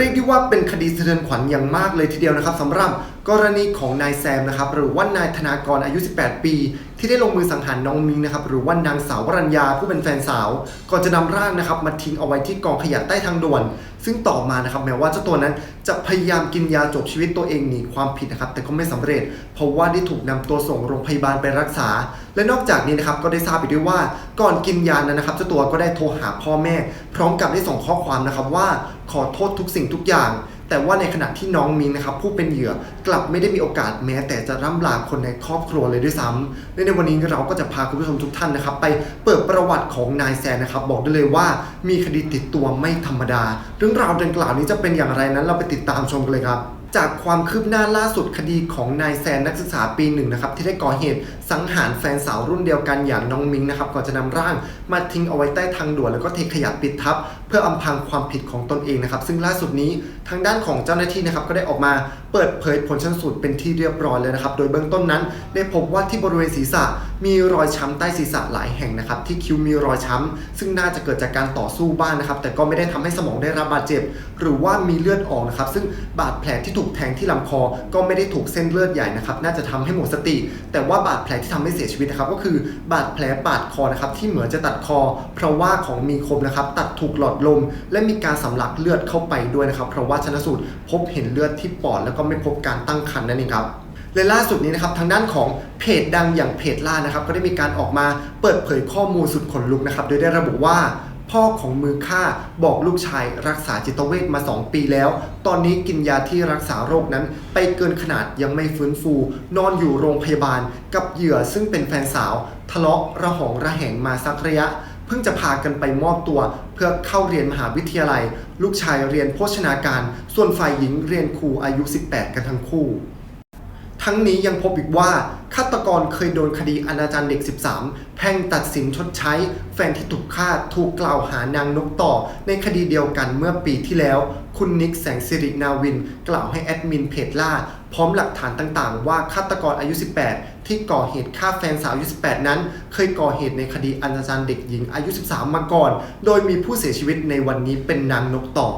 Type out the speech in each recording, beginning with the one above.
เรียกได้ว่าเป็นคดีสะเทือนขวัญอย่างมากเลยทีเดียวนะครับสำหรับกรณีของนายแซมนะครับหรือว่านายธนากรอายุ 18 ปี ที่ได้ลงมือสังหารน้องมิงนะครับหรือว่านางสาววรัญญาผู้เป็นแฟนสาว ก่อนจะนำร่างนะครับมาทิ้งเอาไว้ที่กองขยะใต้ทางด่วน ซึ่งต่อมานะครับแม้ว่าเจ้าตัวนั้นจะพยายามกินยาจบชีวิตตัวเองหนีความผิดนะครับแต่ก็ไม่สำเร็จ เพราะว่าได้ถูกนำตัวส่งโรงพยาบาลไปรักษา และนอกจากนี้นะครับก็ได้ทราบอีกด้วยว่าก่อนกินยานั้นนะครับเจ้าตัวก็ได้โทรหาพ่อแม่ พร้อมกับได้ส่งข้อความนะครับว่า ขอโทษทุกสิ่งทุกอย่าง แต่ว่าในขณะที่น้องมิงนะครับผู้เป็นเหยื่อกลับไม่ได้มีโอกาสแม้ แต่จะร่ำลาคนในครอบครัวเลยด้วยซ้ำและในวันนี้เราก็จะพาคุณผู้ชมทุกท่านนะครับ ไปเปิดประวัติของนายแซนนะครับ บอกได้เลยว่ามีคดีติดตัวไม่ธรรมดา เรื่องราวดังกล่าวนี้จะเป็นอย่างไรนั้นเราไปติดตามชมกันเลยครับ จากความคืบหน้าล่าสุดคดีของนายแซนนักศึกษาปีหนึ่งนะครับที่ได้ก่อเหตุสังหารแฟนสาวรุ่นเดียวกันอย่างน้องมิงนะครับก่อนจะนำร่างมาทิ้งเอาไว้ใต้ทางด่วนแล้วก็เทขยะปิดทับ เพื่ออำพรางความผิดของตนเองนะครับซึ่งล่าสุดนี้ทางด้านของเจ้าหน้าที่นะครับก็ได้ออกมาเปิดเผยผลชันสูตรเป็นที่เรียบร้อยเลยนะครับโดยเบื้องต้นนั้น ได้พบว่าที่บริเวณศีรษะมีรอยช้ำใต้ศีรษะหลายแห่งนะครับที่คิ้วมีรอยช้ำซึ่งน่าจะเกิดจากการต่อสู้บ้างนะครับแต่ก็ไม่ได้ทำให้สมองได้รับบาดเจ็บ หรือว่ามีเลือดออกนะครับซึ่งบาดแผลที่ถูกแทงที่ลำคอ ก็ไม่ได้ถูกเส้นเลือดใหญ่นะครับ น่าจะทำให้หมดสติ แต่ว่าบาดแผลที่ทำให้เสียชีวิตนะครับก็คือบาดแผลปาดคอนะครับที่เหมือนจะตัดคอ เพราะว่าของมีคมนะครับตัดถูกหลอดลม และมีการสำลักเลือดเข้าไปด้วยนะครับเพราะว่าชนสูตรพบเห็นเลือดที่ปอดแล้วก็ไม่พบการตั้งครรภ์นั่นเองครับและล่าสุดนี้นะครับทางด้านของเพจดังอย่างเพจล่านะครับก็ได้มีการออกมาเปิดเผยข้อมูลสุดขนลุกนะครับโดยได้ระบุว่า พ่อของมือฆ่าบอกลูกชายรักษาจิตเวชมา 2 ปีแล้ว ตอนนี้กินยาที่รักษาโรคนั้น ไปเกินขนาดยังไม่ฟื้นฟู นอนอยู่โรงพยาบาลกับเหยื่อซึ่งเป็นแฟนสาว ทะเลาะระหองระแหงมาสักระยะ เพิ่งจะพากันไปมอบตัว เพื่อเข้าเรียนมหาวิทยาลัย ลูกชายเรียนโภชนาการ ส่วนฝ่ายหญิงเรียนครูอายุ 18 กันทั้งคู่ ทั้งนี้ยังพบอีกว่าฆาตกรเคยโดนคดีอนาจารเด็ก 13 แพ่งตัดสินชดใช้ แฟนที่ถูกฆ่าถูกกล่าวหานางนกต่อ ในคดีเดียวกันเมื่อปีที่แล้ว คุณนิกแสงสิรินาวิน กล่าวให้แอดมินเพจล่า พร้อมหลักฐานต่างๆ ว่าฆาตกรอายุ 18 ที่ก่อเหตุฆ่าแฟนสาวอายุ 18 นั้น เคยก่อเหตุในคดีอนาจารเด็กหญิงอายุ 13 มาก่อน โดยมีผู้เสียชีวิตในวันนี้เป็นนางนกต่อ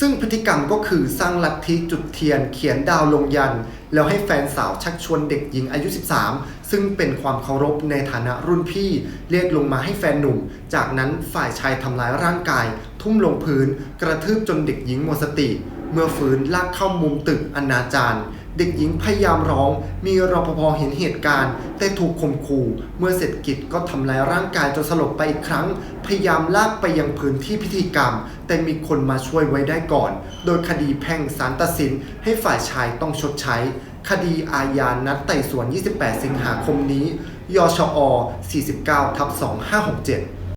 ซึ่งพฤติกรรมก็คือสร้างลัทธิจุดเทียนเขียนดาวลงยัน แล้วให้แฟนสาวชักชวนเด็กหญิงอายุ 13 ซึ่งเป็นความเคารพในฐานะรุ่นพี่ เรียกลงมาให้แฟนหนุ่ม จากนั้นฝ่ายชายทำร้ายร่างกาย ทุ่มลงพื้น กระทืบจนเด็กหญิงหมดสติ เมื่อฟื้นลากเข้ามุมตึกอนาจารเด็กหญิงพยายามร้อง มีรปภเห็นเหตุการณ์ แต่ถูกข่มขู่ เมื่อเสร็จกิจก็ทำลายร่างกายจนสลบไปอีกครั้ง พยายามลากไปยังพื้นที่พิธีกรรม แต่มีคนมาช่วยไว้ได้ก่อน โดยคดีแพ่งศาลตัดสิน ให้ฝ่ายชายต้องชดใช้ คดีอาญานัดไต่สวน 28 สิงหาคมนี้ ยชอ 49ทับ2567